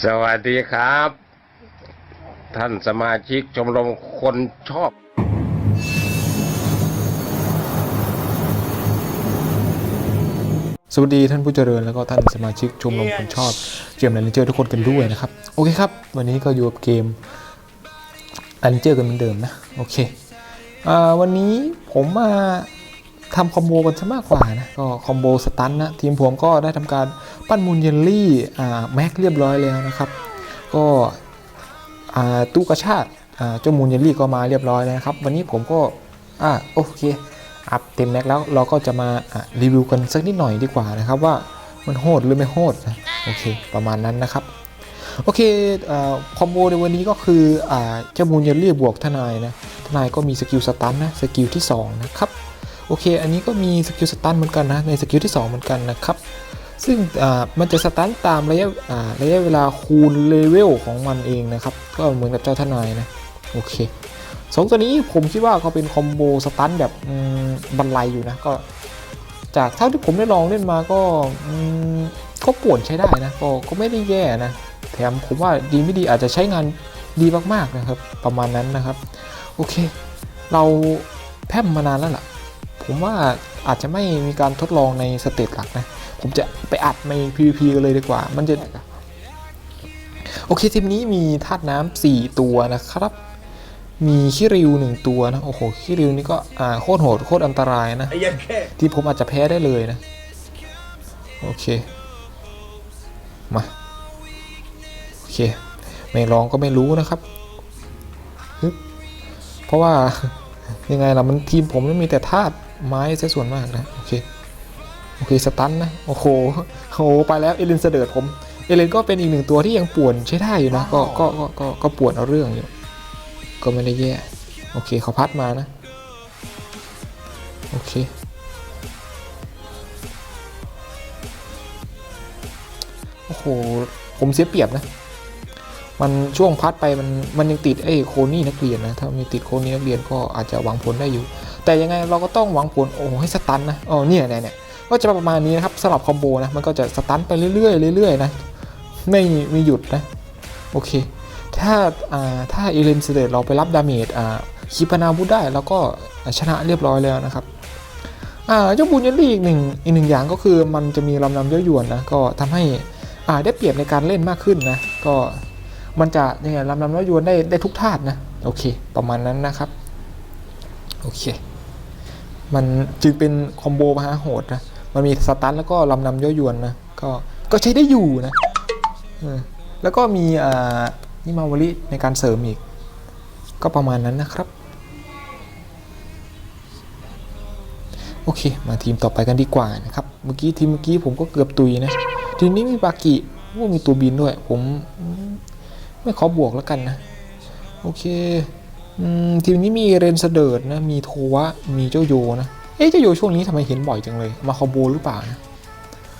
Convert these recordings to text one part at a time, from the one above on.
สวัสดีครับ ท่านสมาชิกชมรมคนชอบ สวัสดีท่านผู้เจริญแล้วก็ท่านสมาชิกชมรมคนชอบเกมแรนเจอร์ทุกคนกันด้วยนะครับ โอเคครับ วันนี้ก็อยู่กับเกมแรนเจอร์กันเหมือนเดิมนะ โอเควันนี้ผมมา ทำคอมโบกันซะมากกว่านะก็คอมโบสตันนะทีมผมก็ได้ทำการปั้นมูลเยลลี่อ่าแม็กเรียบร้อยแล้วนะครับ ก็อ่าตู้กระชาติอ่าเจ้ามูลเยลลี่ก็มาเรียบร้อยแล้วนะครับ วันนี้ผมก็อ่าโอเคอัพเต็มแม็กแล้วเราก็จะมาะรีวิวกันสักนิดหน่อยดีกว่านะครับว่ามันโหดหรือไม่โหดนะโอเค ประมาณนั้นนะครับ โอเคอคอมโบในวันนี้ก็คืออ่าเจ้ามูลเยลลี่บวกทนายนะทนายก็มีสกิลสตันนะสกิลที่สองนะครับ โอเค อันนี้ก็มีสกิลสตันเหมือนกันนะ ในสกิลที่สองเหมือนกันนะครับ ซึ่งอ่ามันจะสตันตามระยะอ่าระยะเวลาคูณเลเวลของมันเองนะครับ ก็เหมือนกับเจ้าทนายนะ โอเคสองตัวนี้ผมคิดว่าเขาเป็นคอมโบสตันแบบบันไลอยู่นะ ก็ จากเท่าที่ผมได้ลองเล่นมาก็อืมก็ปวนใช้ได้นะก็ก็ไม่ได้แย่นะ แถมผมว่าดีไม่ดีอาจจะใช้งานดีมากๆนะครับ ประมาณนั้นนะครับ โอเค เราแพมมานานแล้วล่ะ ผมว่าอาจจะไม่มีการทดลองในสเตจหลักนะ ผมจะไปอัดใน PVP กันเลยดีกว่า มันจะโอเคทีมนี้มีธาตุน้ำสี่ตัวนะครับ มีคิริวหนึ่งตัวนะ โอ้โหคิริวนี่ก็อ่าโคตรโหดโคตรอันตรายนะ ที่ผมอาจจะแพ้ได้เลยนะ โอเค มา โอเค ไม่ลองก็ไม่รู้นะครับฮึบเพราะว่ายังไงล่ะมันทีมผมมันมีแต่ธาตุ ไม้ซะส่วนมากนะโอเคโอเคสตันนะโอ้โหโอ้โหไปแล้วเอเลนเสดิร์ดผมเอเลนก็เป็นอีกหนึ่งตัวที่ยังป่วนใช้ได้อยู่นะก็ก็ก็ก็ก็ป่วนเอาเรื่องอยู่ก็ไม่ได้แย่โอเคเขาพัดมานะโอเคโอ้โหผมเสียเปรียบนะ มันช่วงพัดไปมันมันยังติดไอ้โคนี่นักเรียนนะถ้ามีติดโคนี่นักเรียนก็อาจจะหวังผลได้อยู่ แต่ยังไงเราก็ต้องหวังผลโอ้โหให้สตันนะอ๋อเนี่ยเนี่ยเนี่ยก็จะประมาณนี้นะครับสลับคอมโบนะมันก็จะสตันไปเรื่อยๆเรื่อยๆนะไม่มีหยุดนะโอเค ถ้าอ่าถ้าเอเลนเสด็จเราไปรับดาเมจอ่าคีปนาวุธได้แล้วก็ชนะเรียบร้อยแล้วนะครับอ่าเจ้าบุญยันดีอีกหนึ่งอีกหนึ่งอย่างก็คือมันจะมีลำนำเย้อยวนนะก็ทำให้อ่าได้เปรียบในการเล่นมากขึ้นนะก็ มันจะยังไงลำนำเย้อยยวนได้ได้ทุกธาตุนะโอเค ประมาณนั้นนะครับโอเค มันจึงเป็นคอมโบมหาโหดนะมันมีสตันแล้วก็ลำนำย้อยวนนะก็ก็ใช้ได้อยู่นะแล้วก็มีอ่านิมาวลิในการเสริมอีก ก็ประมาณนั้นนะครับ โอเค มาทีมต่อไปกันดีกว่านะครับ เมื่อกี้ทีมเมื่อกี้ผมก็เกือบตุยนะ ทีนี้มีบากิว่ามีตัวบินด้วย ผม ไม่ขอบวกแล้วกันนะ โอเคอทีมนี้มีเรนเสเดิร์ดนะ มีโทวะ มีเจ้าโยนะ เอ๊ะเจ้าโยช่วงนี้ทำไมเห็นบ่อยจังเลย มาคอโบหรือเปล่านะ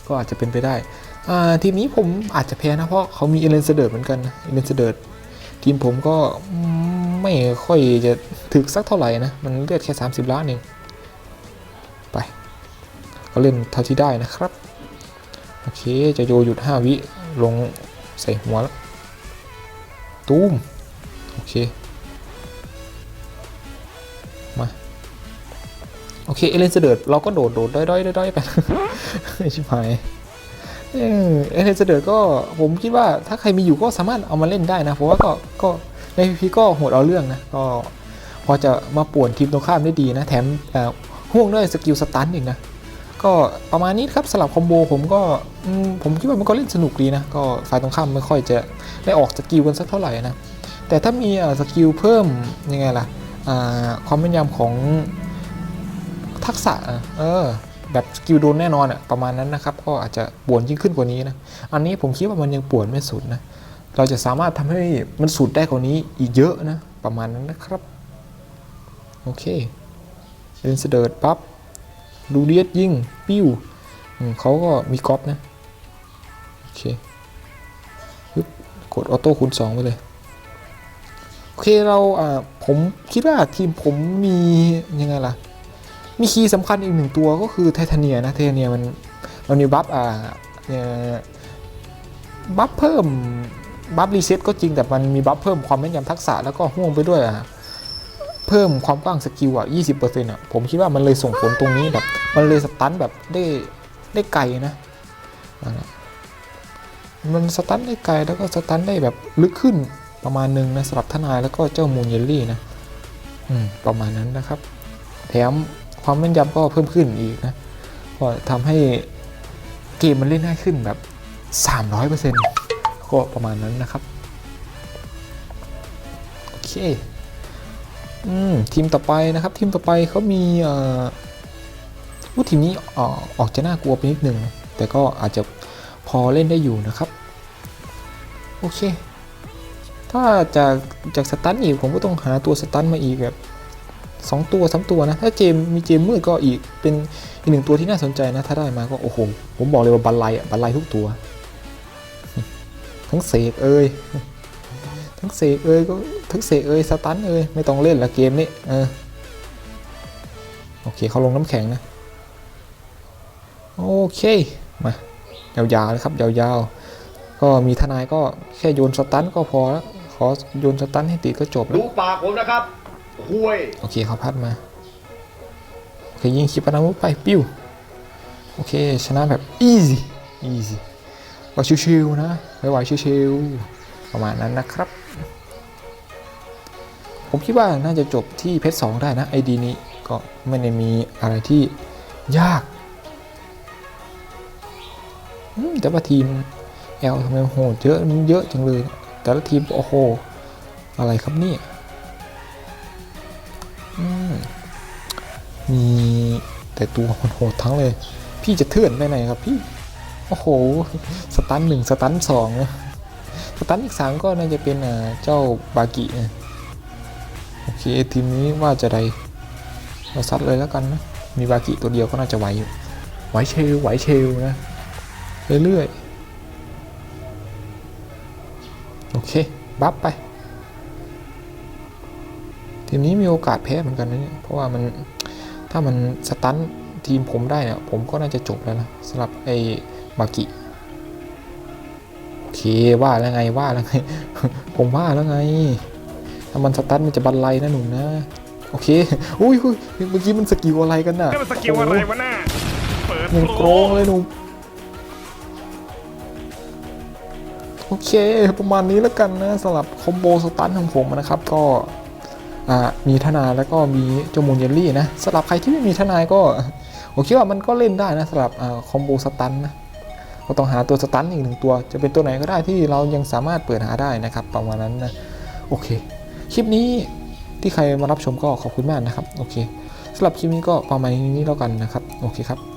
ก็อาจจะเป็นไปได้อ่าทีมนี้ผมอาจจะแพ้นะ เพราะเขามีเอเลนเสเดิร์ดเหมือนกันนะเอเลนเสเดิร์ดทีมผมก็ไม่ค่อยจะถึกสักเท่าไหร่นะ มันเลือดแค่ 30 ล้านเอง ไป ก็เล่นเท่าที่ได้นะครับ โอเค จะโยหยุด 5 วิ ลงใส่หัวแล้ว ตูมโอเค มา โอเค เอเลนเสเดิร์ดเราก็โดดโดดด้อยด้อยด้อยไปชิบหายเอเลนเสเดิร์ดก็ผมคิดว่าถ้าใครมีอยู่ก็สามารถเอามาเล่นได้นะ เพราะว่าก็ก็ในพีก็โหดเอาเรื่องนะ ก็พอจะมาป่วนทีมตรงข้ามได้ดีนะ แถมห่วงด้วยสกิลสตันอีกนะ ก็ประมาณนี้ครับสลับคอมโบผมก็ผมคิดว่ามันก็เล่นสนุกดีนะก็ฝ่ายตรงข้ามไม่ค่อยจะได้ออกสกิลกันสักเท่าไหร่นะแต่ถ้ามีสกิลเพิ่มยังไงล่ะความแม่นยำของทักษะเออแบบสกิลโดนแน่นอนอะประมาณนั้นนะครับ ก็อาจจะป่วนยิ่งขึ้นกว่านี้นะ อันนี้ผมคิดว่ามันยังป่วนไม่สุดนะ เราจะสามารถทำให้มันสุดได้กว่านี้อีกเยอะนะ ประมาณนั้นนะครับ โอเคเล่นเสดิร์ดปั๊บ ดูเดียดยิง ปิ้วเขาก็มีก๊อปนะ โอเคปึ๊บกดออโต้คูณ2ไปเลย โอเคเราอ่าผมคิดว่าทีมผมมียังไงล่ะ มีคีย์สำคัญอีกหนึ่งตัวก็คือไทเทเนียนะไทเทเนียมันมันมีบัฟอ่าบัฟเพิ่มบัฟรีเซ็ตก็จริงแต่มันมีบัฟเพิ่มความแม่นยำทักษะแล้วก็ห่วงไปด้วยอะ เพิ่มความกว้างสกิลอะ20%อะผมคิดว่ามันเลยส่งผลตรงนี้แบบ มันเลยสตันแบบได้ได้ไกลนะนั่นแหละมันสตันได้ไกลแล้วก็สตันได้แบบลึกขึ้นประมาณหนึงนะสำหรับทนายแล้วก็เจ้ามูนเยลลี่นะอืมประมาณนั้นนะครับ แถมความแม่นยำก็เพิ่มขึ้นอีกนะก็ทำให้เกมมันเล่นง่ายขึ้นแบบ 300%ก็ประมาณนั้นนะครับ โอเค ทีมต่อไปนะครับทีมต่อไปเขามีอ่อว่าทีมนี้ออกออกจะน่ากลัวไปนิดนึงแต่ก็อาจจะพอเล่นได้อยู่นะครับ โอเค ถ้าจากจากสตันอีกผมก็ต้องหาตัวสตันมาอีกแบบสองตัวสามตัวนะ ถ้าเจมมีเจมมืดก็อีกเป็นอีกหนึ่งตัวที่น่าสนใจนะ ถ้าได้มาก็โอ้โห ผมบอกเลยว่าบันไลอะบันไลทุกตัว ทั้งเสกเอ้ย ทั้งเสกเอ้ยก็ทั้งเสกเอ้ยสตันเอ้ยไม่ต้องเล่นละเกมนี้เออโอเคเขาลงน้ำแข็งนะ โอเค มายาวๆนะครับยาวๆ ก็มีทนายก็แค่โยนสตันก็พอแล้วขอโยนสตันให้ติดก็จบแล้วดูปากผมนะครับคุยโอเคเขาพัดมา โอเคยิงขีปนาวุธไปปิ้ว โอเค ชนะแบบ easy easy ก็ชิวๆนะไหวๆชิวๆประมาณนั้นนะครับ ผมคิดว่าน่าจะจบที่เพชรสองได้นะไอดีนี้ก็ไม่ได้มีอะไรที่ยากแต่ว่าทีมแอลทำไมโหดเยอะมันเยอะจังเลย แต่ละทีมโอ้โห อะไรครับเนี่ยมีแต่ตัวโหดทั้งเลย พี่จะเถื่อนไปไหนครับพี่ โอ้โห สตันหนึ่งสตันสองนะสตันอีกสามก็น่าจะเป็นเจ้าบากินะ โอเคทีมนี้ว่าจะได้เราซัดเลยแล้วกันนะ มีบากิตัวเดียวก็น่าจะไหวอยู่ไหวเชลไหวเชลนะ เรื่อยๆ โอเค บัฟไป ทีมนี้มีโอกาสแพ้เหมือนกันนะเนี่ย เพราะว่ามันถ้ามันสตันทีมผมได้เนี่ยผมก็น่าจะจบแล้วนะสำหรับไอ้บากิโอเคว่าแล้วไงว่าแล้วไง ผมว่าแล้วไง ถ้ามันสตันมันจะบันไลนะหนุ่มนะ โอเค อุ้ยอุ้ยเมื่อกี้มันสกิลอะไรกันน่ะนี่มันสกิลอะไรวะน่าเปิดหนึ่งโกรงเลยหนุ่มโอเค ประมาณนี้แล้วกันนะสำหรับคอมโบสตันของผมนะครับ ก็อ่ามีทนายแล้วก็มีเจามูนเยลลี่นะสำหรับใครที่ไม่มีทนายก็ผมคิดว่ามันก็เล่นได้นะสำหรับอ่าคอมโบสตันนะก็ต้องหาตัวสตันอีกหนึ่งตัว จะเป็นตัวไหนก็ได้ที่เรายังสามารถเปิดหาได้นะครับ ประมาณนั้นนะ โอเค คลิปนี้ที่ใครมารับชมก็ขอบคุณมากนะครับ โอเคสำหรับคลิปนี้ก็ประมาณนี้แล้วกันนะครับ โอเคครับ